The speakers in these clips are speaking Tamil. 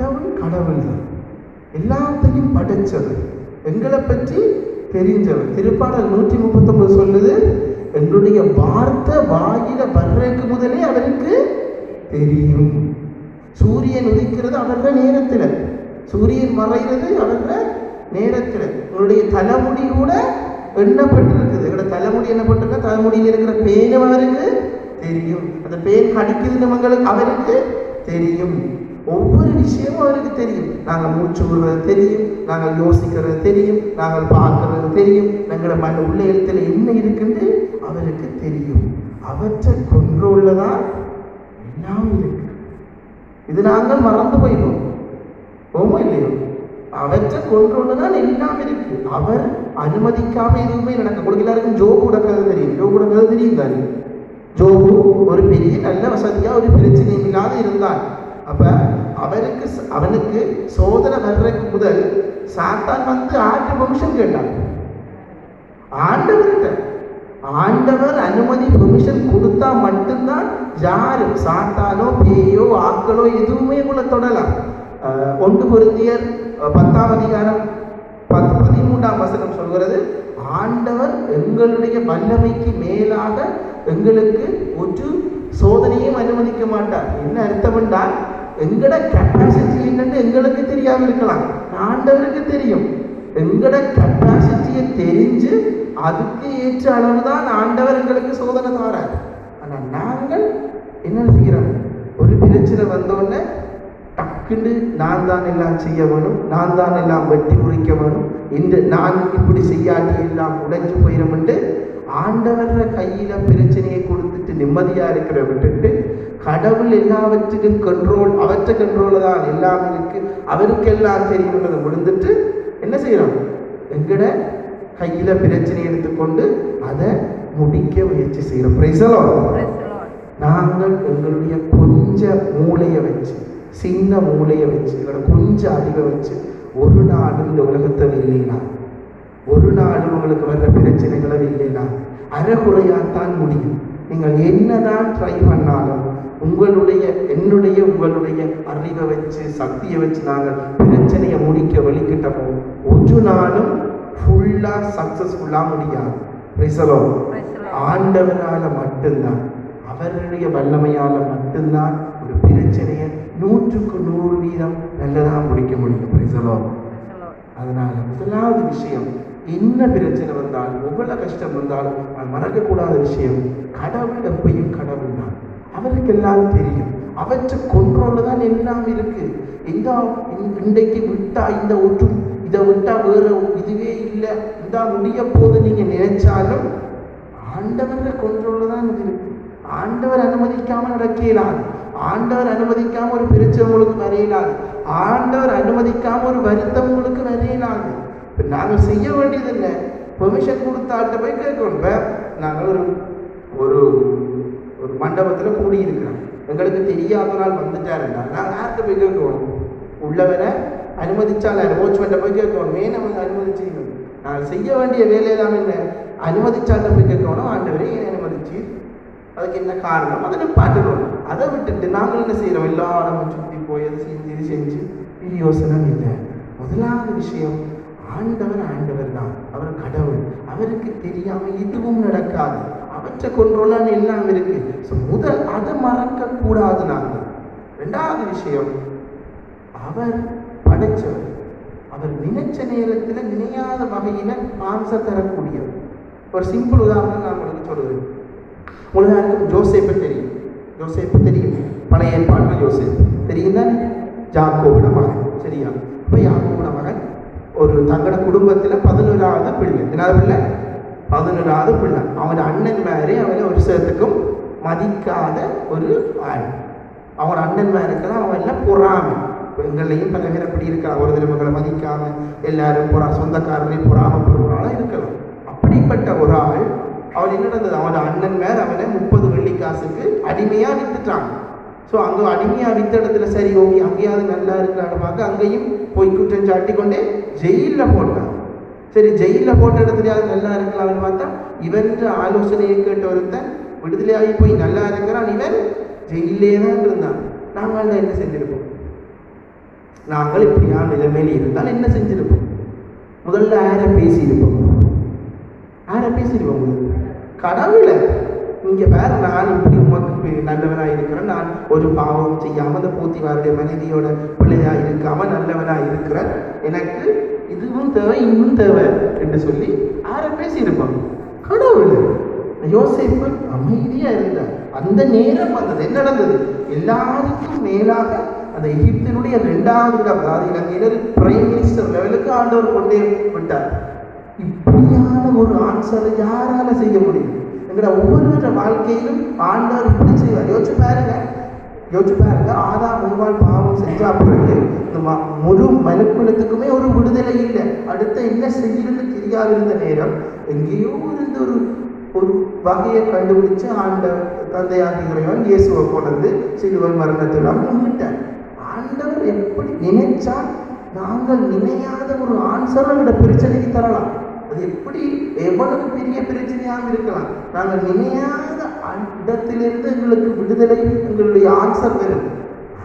கடவுள் கடவுள் தான் எல்லாத்தையும் படைச்சது எங்களை பற்றி தெரிஞ்சவர். திருப்பாடல் நூற்றி முப்பத்தொன்பது சொல்லுது என்னுடைய வார்த்தை வாயில வர்றதுக்கு முதலே அவருக்கு தெரியும். சூரியன் உதிக்கிறது அவர நேரத்தில். சூரியன் மறைகிறது அவர நேரத்தில். உங்களுடைய தலைமுடி கூட எண்ணப்பட்டிருக்குது. எங்களோட தலைமுடி எண்ணப்பட்டிருக்க தலைமுடியில் இருக்கிற பேனும் அவருக்கு தெரியும். அந்த பேன் கடிக்குது நம்மங்களுக்கு அவருக்கு தெரியும். ஒவ்வொரு விஷயமும் அவருக்கு தெரியும். நாங்கள் மூச்சு விடுறது தெரியும் நாங்கள் யோசிக்கிறது தெரியும் நாங்கள் பார்க்கறது தெரியும். எங்களோட மன உள்ள எழுத்துல என்ன இருக்குன்னு அவருக்கு தெரியும். அவற்றை கொண்டோல்ல தான் எல்லாம் இருக்கு. இது நாங்கள் மறந்து போயிடும் ஓமோ இல்லையோ? அவற்றை கொண்டோல்ல தான் எல்லாம் இருக்கு. அவர் அனுமதிக்காம எதுவுமே நடக்க கொடுக்க எல்லாருக்கும் ஜோபு கதை தெரியும். ஜோபு கதை தெரியும் தானே ஜோபு ஒரு பெரிய நல்ல வசதியா ஒரு பிரச்சனையும் இல்லாத இருந்தான் அப்ப அவருக்கு அவனுக்கு சோதனை வர்றதுக்கு முதல் சாத்தான் வந்து ஆட்டு பெர்மிஷன் கேட்டான். ஆண்டவர்கிட்ட. ஆண்டவர் அனுமதி பெர்மிஷன் கொடுத்தா மட்டும்தான் யாரும் சாத்தானோ பேயோ ஆக்களோ எதுவுமே கூட தொடலாம். அஹ், ஒன்று பொருந்தியர் பத்தாம் அதிகாரம் பத்து பதிமூன்றாம் வசனம் சொல்கிறது ஆண்டவர் எங்களுடைய வல்லமைக்கு மேலாக எங்களுக்கு ஒரு சோதனையும் அனுமதிக்க மாட்டார். என்ன அர்த்தம் என்றால் எங்கட கெப்பாசிட்டி இல்லைன்னு எங்களுக்கு தெரியாமல் இருக்கலாம். ஆண்டவருக்கு தெரியும். எங்கட கெப்பாசிட்டியை தெரிஞ்சு அதுக்கு ஏற்ற அளவு தான் ஆண்டவர் எங்களுக்கு சோதனை தரார். ஆனால் நாங்கள் என்ன செய்கிறோம் ஒரு பிரச்சனை வந்தோடனே டக்குன்னு நான் தான் எல்லாம் செய்ய வேணும் நான் தான் எல்லாம் வெட்டி முறிக்க வேணும். இந்த நான் இப்படி செய்யாட்டி எல்லாம் உடைஞ்சு போயிடும்ட்டு ஆண்டவர கையில் பிரச்சனையை கொடுத்துட்டு நிம்மதியாக இருக்கிற விட்டுட்டு கடவுள் எல்லாவற்றுக்கும் கண்ட்ரோல் அவற்றை கண்ட்ரோல தான் எல்லாம் இருக்கு. அவருக்கெல்லாம் தெரியும்ன்றதை முடிந்துட்டு என்ன செய்யறோம்? எங்கட கையில பிரச்சனை எடுத்துக்கொண்டு அதை முடிக்க முயற்சி செய்யறோம். பிரைசலோ. நாங்கள் எங்களுடைய கொஞ்ச மூளையை வச்சு சின்ன மூளையை வச்சு எங்களோட கொஞ்சம் அறிவை வச்சு ஒரு நாள் இந்த உலகத்தை வெல்லினா ஒரு நாள் உங்களுக்கு வர்ற பிரச்சனைகளை வெல்லினா அறகுறையாத்தான் முடியும். நீங்கள் என்னதான் ட்ரை பண்ணாலும் உங்களுடைய என்னுடைய உங்களுடைய அறிவை வச்சு சக்தியை வச்சு நாங்கள் பிரச்சனையை முடிக்க வெளிக்கிட்டப்போ ஒரு நாளும் ஃபுல்லாக சக்ஸஸ்ஃபுல்லாக முடியாது. ரிசலோ. ஆண்டவரால மட்டும்தான் அவருடைய வல்லமையால மட்டும்தான் ஒரு பிரச்சனையை நூற்றுக்கு நூறு வீதம் நல்லதா முடிக்க முடியும். Lord. அதனால முதலாவது விஷயம் என்ன பிரச்சனை வந்தாலும் எவ்வளவு கஷ்டம் வந்தாலும் மறக்கக்கூடாத விஷயம் கடவுள் எப்பயும் கடவுள் தான் அவருக்கு எல்லாம் தெரியும். அவற்றை கொன்றோல தான் எல்லாம் இருக்கு. இந்த இன்றைக்கு விட்டா இந்த ஒற்றும் இதை விட்டா வேற இதுவே இல்லை. இந்த முடிய போது நீங்க நினைச்சாலும் ஆண்டவர்கள் கொன்றோல தான் இது இருக்கு. ஆண்டவர் அனுமதிக்காம நடக்க இயலாது ஆண்டவர் அனுமதிக்காம ஒரு பிரச்சனை உங்களுக்கு ஆண்டவர் அனுமதிக்காம ஒரு வருத்தம் உங்களுக்கு வர நாங்கள் செய்ய வேண்டியது என்ன பெர்மிஷன் கொடுத்தாட்ட போய் கேட்கணும். நாங்கள் ஒரு ஒரு மண்டபத்தில் கூடி எங்களுக்கு தெரியாத நாள் வந்துட்டாருன்னா நாங்கள் யார்கிட்ட போய் கேட்கணும். உள்ளவரை அனுமதிச்சால ரோச்மெண்ட்டை போய் கேட்கணும். மே நம்ம அனுமதிச்சிக்கணும் நாங்கள் செய்ய வேண்டிய வேலையெல்லாம் என்ன? அனுமதிச்சாட்ட போய் கேட்கணும். ஆண்டவரே ஏன் அனுமதிச்சு அதுக்கு என்ன காரணம்? அதை பாட்டுக்கணும் அதை விட்டுட்டு நாங்கள் என்ன செய்கிறோம் எல்லாம் சுற்றி போய் அதை செஞ்சு இது செஞ்சு இது யோசனை இல்லை. முதலாவது விஷயம் ஆண்டவர் ஆண்டவர் தான். அவர் கடவுள். அவருக்கு தெரியாமல் எதுவும் நடக்காது. அவற்றை கொண்டோலான்னு எல்லாம் இருக்கு. ஸோ முதல் அதை மறக்க கூடாது நாங்கள் ரெண்டாவது விஷயம் அவர் படைச்சவர். அவர் நினைச்ச நேரத்தில் நினையாத வகையில மாம்ச தரக்கூடியவர். ஒரு சிம்பிள் உதாரணம் நான் உங்களுக்கு சொல்லுவேன் உலகம் ஜோசேப்பை தெரியும்? ஜோசேப்பு தெரியும். பழைய ஏற்பாட்டில் ஜோசேப் தெரியும் தானே ஜாக்கோவோட மகன். சரியா? அப்போ யாக்கோவோட மகன் ஒரு தங்களோட குடும்பத்தில் பதினோராவது பிள்ளை. என்னாவது பிள்ளை? பதினோராவது பிள்ளை அவனோட அண்ணன் மாதிரி அவனை ஒரு சேர்த்துக்கும் மதிக்காத ஒரு ஆள். அவன் அண்ணன் மேருக்கெல்லாம் அவன் எல்லாம் பொறாமை. எங்களையும் பல பேர் அப்படி இருக்கலாம். ஒரு திருமகளை மதிக்காம எல்லாரும் பொறா சொந்தக்காரரையும் பொறாமப்படுறவனால இருக்கலாம். அப்படிப்பட்ட ஒரு ஆள் அவன் என்ன நடந்தது? அவன் அண்ணன் மேல அவனை முப்பது வெள்ளி காசுக்கு அடிமையா வித்துட்டான். ஸோ அங்கே அடிமையா வித்த இடத்துல சரி ஓகே அங்கேயாவது நல்லா இருக்கலான்னு பார்க்க அங்கேயும் போய் குற்றம் சாட்டி கொண்டே ஜெயிலில் போட்டான். சரி ஜெயிலில் போட்ட இடத்துலயாவது நல்லா இருக்கலாம்னு பார்த்தா இவன் ஆலோசனையை கேட்ட ஒருத்தன் விடுதலையாகி போய் நல்லா இருக்கிறான் இவன் ஜெயிலே தான் இருந்தான். நாங்கள் என்ன செஞ்சிருப்போம்? நாங்கள் இப்படியான நிலைமையில் இருந்தால் என்ன செஞ்சிருப்போம்? முதல்ல யாரை பேசியிருப்போம்? யாரை பேசியிருப்போம்? கடவுளை. இங்க வேற நான் இப்படி உமக்கு நல்லவனாக நல்லவனா இருக்கிறேன். நான் ஒரு பாவம் செய்யாம அந்த போத்திவாருடைய மனைவியோட பிள்ளையா இருக்காம நல்லவனா இருக்கிறேன். எனக்கு இதுவும் தேவை இன்னும் தேவை என்று சொல்லி யாரை பேசியிருப்பான் கடவுள் யோசிப்பு அமைதியா இருந்தார். அந்த நேரம் வந்தது. என்ன நடந்தது? எல்லாருக்கும் மேலாக அந்த எகிப்தினுடைய ரெண்டாவது அதாவது இலங்கையினர் பிரைம் மினிஸ்டர் லெவலுக்கு ஆண்டவர் கொண்டே விட்டார் இப்படியான ஒரு ஆன்சரை யாரால செய்ய முடியும்? எங்களோட ஒவ்வொருவர வாழ்க்கையிலும் ஆண்டவர் இப்படி செய்வார். யோசிச்சு பாருங்க. யோசிச்சு பாருங்க ஆதா முன்வாள் பாவம் செஞ்சா பிறகு இந்த ம- முழு மனுக்குலத்துக்குமே ஒரு விடுதலை இல்லை. அடுத்த என்ன செய்யறது தெரியாதிருந்த நேரம் எங்கேயோ இருந்த ஒரு ஒரு வகையை கண்டுபிடிச்சு ஆண்ட தந்தையாகிறைவன் இயேசுவை கொண்டு சிலுவை மரணத்திடம் முன்னிட்டார். ஆண்டவர் எப்படி நினைச்சா நாங்கள் நினையாத ஒரு ஆன்சரை இந்த பிரச்சனைக்கு தரலாம். அது எப்படி எவ்வளவு பெரிய பிரச்சனையாக இருக்கலாம்? நாங்கள் நினையாத இடத்திலிருந்து எங்களுக்கு விடுதலை எங்களுடைய ஆன்சர் வரும்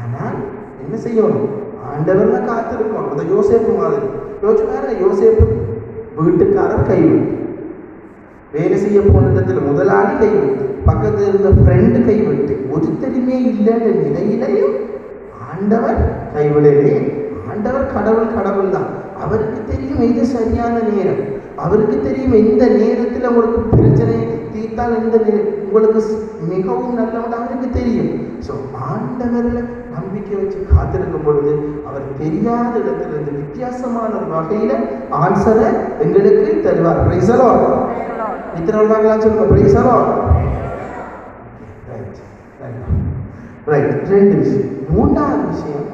ஆனால் என்ன செய்யணும்? ஆண்டவர்ல காத்திருக்கோம். அந்த யோசேப்பு மாதிரி. யோசிச்சு யோசேப்பு வீட்டுக்காரர் கைவிட்டு. வேலை செய்ய போன இடத்துல முதலாளி கைவிட்டு பக்கத்தில் இருந்த ஃப்ரெண்டு கைவிட்டு ஒருத்தருமே இல்லைன்ற நிலையிலையும் ஆண்டவர் கைவிடவே ஆண்டவர் கடவுள் கடவுள் தான். அவருக்கு தெரியும் இது சரியான நேரம். அவருக்கு தெரியும் எந்த நேரத்தில் உங்களுக்கு பிரச்சனை தீர்த்தால் எந்த உங்களுக்கு மிகவும் நல்லவன் அவருக்கு தெரியும். ஸோ ஆண்டவரில் நம்பிக்கை வச்சு காத்திருக்கும் பொழுது அவர் தெரியாத இடத்திலிருந்து வித்தியாசமான ஒரு வகையில் ஆன்சரை எங்களுக்கு தருவார். பிரைசலோ இத்தனை வருவாங்களான்னு சொல்லுங்க. பிரைசலோ ரைட் ரெண்டு விஷயம் மூன்றாவது விஷயம்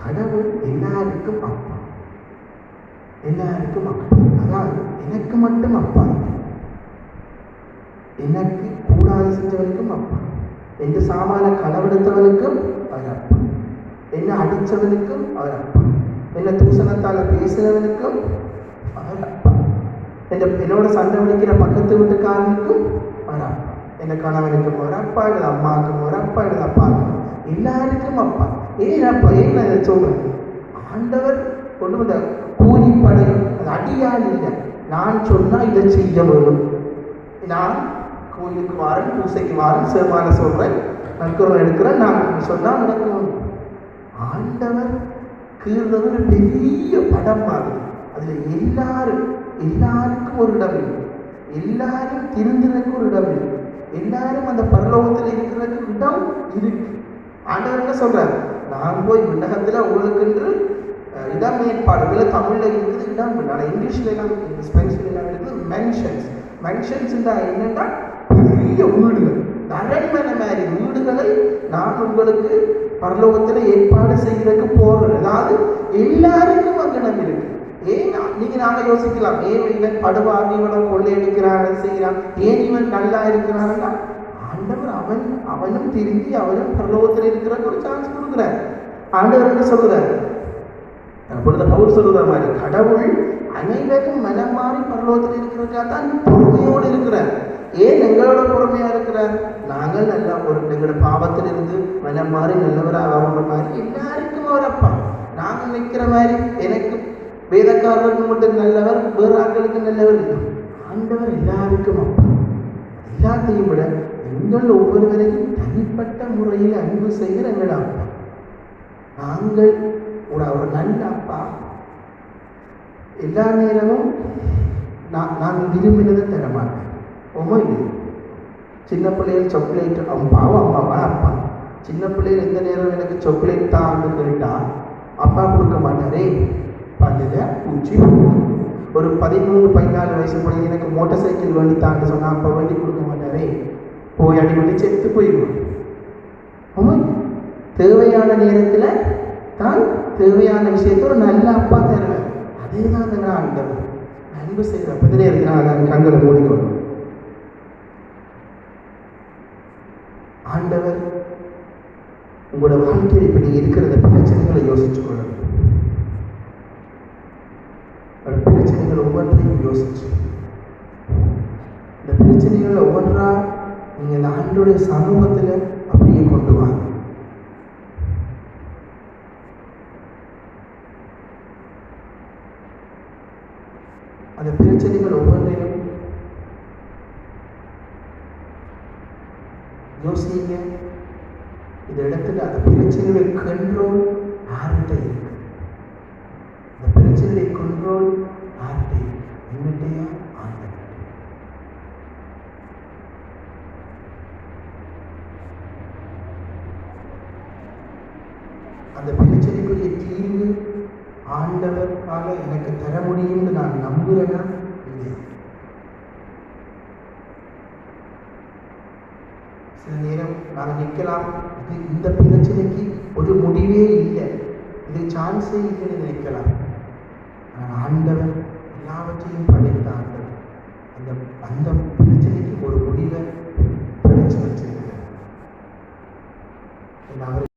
கடவுள் எல்லாருக்கும் அப்பா. எல்லாருக்கும் அப்பா. அதான் எனக்கு மட்டும் அப்பா இல்லை. எனக்கு கூடாது செஞ்சவனுக்கும் அப்பா. எந்த சாமான களவெடுத்தவனுக்கும் அவர் அப்பா. என்ன அடித்தவனுக்கும் அவர் அப்பா. என்ன தூசணத்தால் பேசினவனுக்கும் அவர் அப்பா. என்ன என்னோட சண்டை பிடிக்கிற பக்கத்து வீட்டுக்காரனுக்கும் அவர் அப்பா. என்ன கணவனுக்கும் ஒரு அப்பா எனது அம்மாவுக்கும் ஒரு அப்பா எனது அப்பாவுக்கும் எல்லாருக்கும் அப்பா. ஏன் அப்பா ஏன் நான் இதை சொல்றேன்? ஆண்டவர் கொண்டு வந்த கூலிப்படை அது அடியால் இல்லை. நான் சொன்னால் இதை செய்ய வேணும் நான் கோயிலுக்கு வாரன் பூசைக்கு வாரன் சிறுமான சொல்றேன் நற்கரம் எடுக்கிறேன். நான் சொன்னால் நடக்கும் ஆண்டவர் கீழ்றது ஒரு பெரிய படம் மாதிரி. அதில் எல்லாரும் எல்லாருக்கும் ஒரு இடம் இல்லை. எல்லாரும் திருந்தினக்கு ஒரு இடம் இல்லை. எல்லாரும் அந்த பரலோகத்தில் இருக்கிறதுக்கு இடம் இருக்கு. ஆண்டவர் என்ன சொல்றாரு? நான் போய் விண்ணகத்தில் உங்களுக்குன்று இடம் இடம் இல்லை தமிழில் இருக்குது இடம் இல்லை. ஆனால் இங்கிலீஷில் எல்லாம் ஸ்பெனிஷ்ல எல்லாம் இருக்குது மென்ஷன்ஸ் மென்ஷன்ஸ் என்னென்னா பெரிய வீடுகள். அரண்மனை மாதிரி வீடுகளை நான் உங்களுக்கு பரலோகத்தில் ஏற்பாடு செய்யறதுக்கு போகிறேன் அதாவது எல்லாருக்கும் அங்கனம் இருக்கு. ஏன் நீங்க நாங்க யோசிக்கலாம். ஏன் இவன் படுவாங்க இவனை கொள்ளையடிக்கிறான் செய்கிறான்? ஏன் இவன் நல்லா இருக்கிறான்னா ஆண்டவர் அவன் அவனும் திரும்பி அவனும் பரலோகத்தில் இருக்கிறதுக்கு ஒரு சான்ஸ் கொடுக்குறார். ஆண்டவர் என்ன சொல்கிறார் அப்பொழுது பவுர் சொல்லுற மாதிரி கடவுள் அனைவரும் மனம் மாறி பரலோகத்தில் இருக்கிறதுக்காக தான் பொறுமையோடு இருக்கிறார் ஏன் எங்களோட பொறுமையா இருக்கிறார் நாங்கள் நல்லா ஒரு எங்களோட பாவத்தில் இருந்து மனம் மாறி நல்லவராக ஆகிற மாதிரி எல்லாருக்கும் அவரப்பா நாங்கள் நிற்கிற மாதிரி எனக்கு வேதக்காரருக்கு மட்டும் நல்லவர் வேறு ஆட்களுக்கு நல்லவர் இல்லை. ஆண்டவர் எல்லாருக்கும் அப்பா. எல்லாத்தையும் விட எங்கள் ஒவ்வொருவரையும் தனிப்பட்ட முறையில் அன்பு செய்கிற எங்களோட அப்பா. நாங்கள் ஒரு ஒரு நல்ல அப்பா. எல்லா நேரமும் நான் நான் விரும்பினதை தர மாட்டேன் இது. சின்ன பிள்ளைகள் சாக்லேட் அவன் பாவம் அம்மாவா அப்பா. சின்ன பிள்ளைகள் எந்த நேரம் எனக்கு சாக்லேட் தான்னு கேட்டா அப்பா கொடுக்க மாட்டாரே. பல்லுல பூச்சி ஒரு பதிமூணு பதினாலு வயசு பிள்ளைங்க எனக்கு மோட்டார் சைக்கிள் வேண்டி தான்னு சொன்னா அப்பா வேண்டி கொடுக்க மாட்டாரே. போய் அடி பண்ணி செத்து போயிடுவோம் உண்மை தேவையான நேரத்தில் தான் தேவையான விஷயத்தை ஒரு நல்ல அப்பா தருவேன் அதே தான் அந்த ஆண்டவர் அன்பு செய்கிற பத்து இருக்கிறான் நான் கண்களை மூடிக்கொள்ளும் ஆண்டவர் உங்களோட வாழ்க்கையில் இப்படி இருக்கிற பிரச்சனைகளை யோசிச்சு கொள்ளணும் பிரச்சனைகள் ஒவ்வொன்றையும் யோசிச்சு. இந்த பிரச்சனைகளை ஒவ்வொன்றா நீங்கள் இந்த ஆண்டோடைய சமூகத்தில் Amen. சில நேரம் நாங்கள் நிற்கலாம். இது இந்த பிரச்சனைக்கு ஒரு முடிவே இல்லை. இது சான்ஸே இல்லைன்னு நினைக்கலாம். ஆனால் ஆண்டவர் எல்லாவற்றையும் படைத்த ஆண்டவர். அந்த அந்த பிரச்சனைக்கு ஒரு முடிவை படைச்சு வச்சிருக்கிறார். அவர்